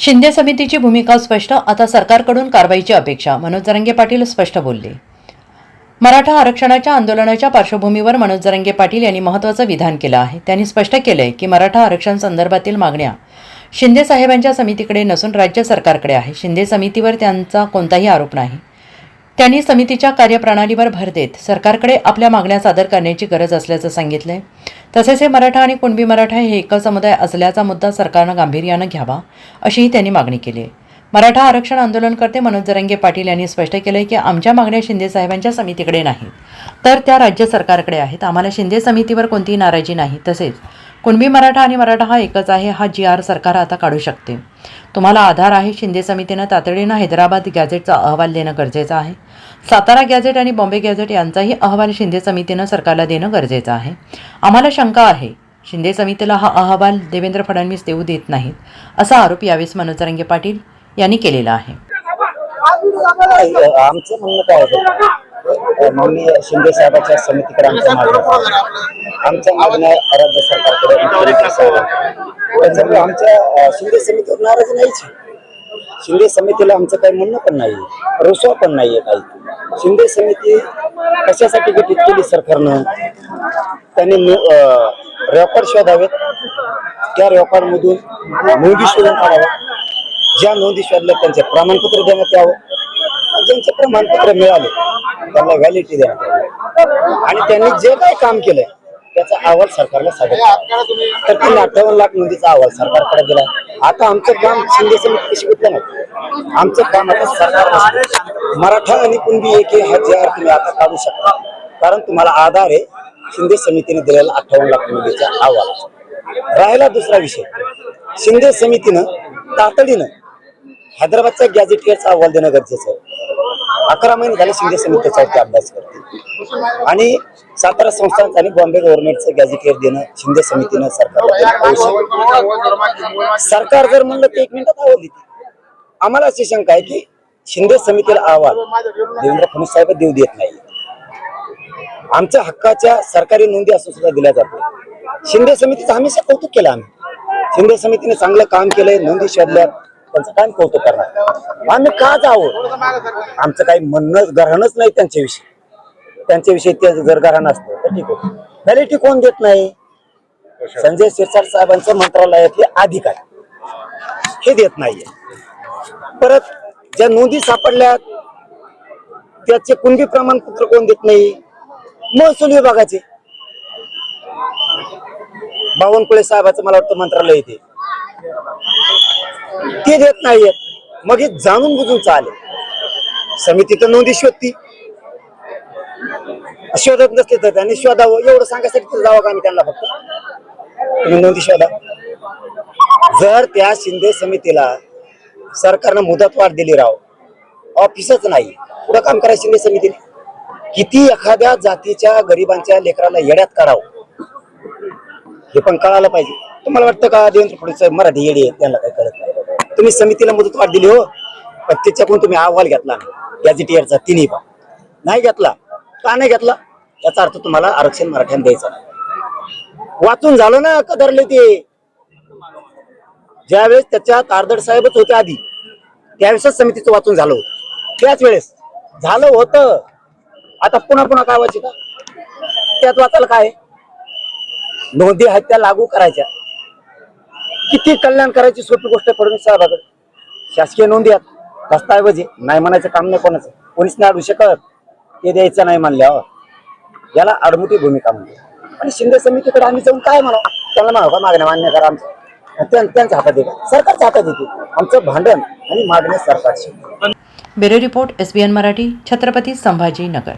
शिंदे समितीची भूमिका स्पष्ट आता सरकारकडून कारवाईची अपेक्षा मनोज जरंगे पाटील स्पष्ट बोलले. मराठा आरक्षणाच्या आंदोलनाच्या पार्श्वभूमीवर मनोज जरंगे पाटील यांनी महत्त्वाचं विधान केलं आहे. त्यांनी स्पष्ट केलंय की मराठा आरक्षण संदर्भातील मागण्या शिंदे साहेबांच्या समितीकडे नसून राज्य सरकारकडे आहे. शिंदे समितीवर त्यांचा कोणताही आरोप नाही. त्यांनी समितीच्या कार्यप्रणालीवर भर देत सरकारकडे आपल्या मागण्या सादर करण्याची गरज असल्याचं सांगितलंय. तसेच हे मराठा आणि कुणबी मराठा हे एकच समुदाय असल्याचा मुद्दा सरकारनं गांभीर्यानं घ्यावा अशीही त्यांनी मागणी केली मराठा आरक्षण आंदोलनकर्ते मनोज जरंगे पाटील यांनी स्पष्ट केलंय की आमच्या मागण्या शिंदे साहेबांच्या समितीकडे नाहीत. तर त्या राज्य सरकारकडे आहेत. आम्हाला शिंदे समितीवर कोणतीही नाराजी नाही. तसेच कुणबी मराठा आणि मराठा हा एकच आहे हा जी आर सरकार आता काढू शकते. तुम्हाला आधार आहे शिंदे समितीनं तातडीनं हैदराबाद गॅझेटचा अहवाल देणं गरजेचं आहे. सातारा गॅझेट आणि बॉम्बे गॅझेट यांचाही अहवाल शिंदे समितीनं सरकारला देणं गरजेचं आहे. आम्हाला शंका आहे शिंदे समितीला हा अहवाल देवेंद्र फडणवीस देऊ देत नाहीत असा आरोप यावेळेस मनोज पाटील यांनी केलेला आहे. आमचं म्हणणं काय होतं? माननीय शिंदे साहेबांच्या समितीकडे आमचं मागण्या राज्य सरकारकडे त्याच्यामुळे आमच्या शिंदे समितीवर नाराज नाहीच शिंदे समितीला आमचं काही म्हणणं पण नाही रुसवा पण नाहीये काही. शिंदे समिती कशासाठी गठीत केली सरकारनं? त्यांनी रेकॉर्ड शोधावेत. त्या रेकॉर्ड मधून नोंदी शोधून काढाव्या. ज्या नोंदी शोधल्या त्यांचे प्रमाणपत्र देण्यात यावं. आणि ज्यांचे प्रमाणपत्र मिळाले त्यांना व्हॅलिडिटी देण्यात आणि त्यांनी जे काही काम केलंय त्याचा अहवाल सरकारला सादर तर तुम्ही अठ्ठावन्न लाख निधीचा अहवाल सरकारकडे दिला आता आमचं काम शिंदे समिती कशी नाही. आमचं काम आता सरकार मराठा आणि कुणबी एक हा जे तुम्ही आता काढू शकता. कारण तुम्हाला आधार आहे शिंदे समितीने दिलेला अठ्ठावन्न लाख निधीचा अहवाल. राहिला दुसरा विषय. शिंदे समितीनं तातडीनं हैदराबादच्या गॅझेटियरचा अहवाल देणं गरजेचं आहे. अकरा महिने झाले शिंदे समिती अभ्यास करते आणि सातारा संस्थान आणि बॉम्बे गव्हर्नमेंटचं गॅझेटियर देणं शिंदे समितीनं सरकारला सरकार जर म्हणलं ते एक मिनिटात आवाज देते आम्हाला अशी शंका आहे की शिंदे समितीला अहवाल देवेंद्र फडणवीस साहेब देऊ देत नाही. आमच्या हक्काच्या सरकारी नोंदी असून सुद्धा दिल्या जातो शिंदे समितीचं हमेशा कौतुक केलं आम्ही. शिंदे समितीने चांगलं काम केलंय नोंदी शोधल्या त्यांचं काय कौतुक करणार? आम्ही का जावं? आमचं काही म्हणणं ग्रहणच नाही त्यांच्याविषयी. त्यांच्याविषयी ते जर घरा नसतं तर ठीक होतं व्हॅलिटी कोण देत नाही? संजय शिरसाट साहेबांचं मंत्रालयातले अधिकार. हे देत नाहीये. परत ज्या नोंदी सापडल्या त्याचे कुणबी प्रमाणपत्र कोण देत नाही? महसूल विभागाचे. बावनकुळे साहेबाचं मला वाटतं मंत्रालय येते. ते देत नाहीयेत. मग हे जाणून बुजून चालेल. समिती तर नोंदी शोधती शोधत नसले तर त्यांनी शोधावं. एवढं सांगायसाठी तर जावं का आम्ही त्यांना फक्त? तुम्ही नोंदी शोधा. जर त्या शिंदे समितीला सरकारनं मुदतवाढ दिली राव ऑफिसच नाही. पुढं काम करायचं शिंदे समितीने? किती एखाद्या जातीच्या गरिबांच्या लेकराला येड्यात काढावं? हे पण कळायला पाहिजे. तुम्हाला वाटतं का देवेंद्र फडणवीस मराठी येडी आहे त्यांना काही कळत नाही. तुम्ही समितीला मुदतवाढ दिली हो पण त्याच्याकडून तुम्ही अहवाल घेतला गॅझेटियरचा तिन्ही पण. नाही घेतला. का नाही घेतला? याचा अर्थ तुम्हाला आरक्षण मराठ्यानं द्यायचं वाचून झालं ना कदरले ते. ज्यावेळेस त्याच्या तारदड साहेबच होते आधी त्यावेळेसच समितीचं वाचून झालं होतं. त्याच वेळेस झालं होतं. आता पुन्हा पुन्हा काय वाचित त्यात वाचायला काय? नोंदी आहेत त्या लागू करायच्या. किती कल्याण करायची सोपी गोष्ट आहे फडणवीस साहेबाकडे. शासकीय नोंदी आहेत. दस्ताऐवजी नाही म्हणायचं काम नाही कोणाचं. कोणीच नाही अडू शकत. ते द्यायचं नाही म्हणल्यावर याला आडमुठी भूमिका म्हणते आणि शिंदे समितीकडे आम्ही जाऊन काय म्हणा त्यांना म्हणा मागण्या मान्य करा आमचं. त्यां- त्यांच्या हातात येते सरकारच्या हातात येते आमचं भांडण आणि मागण्या सरकारची bureau report S B N Marathi Chhatrapati Sambhajinagar.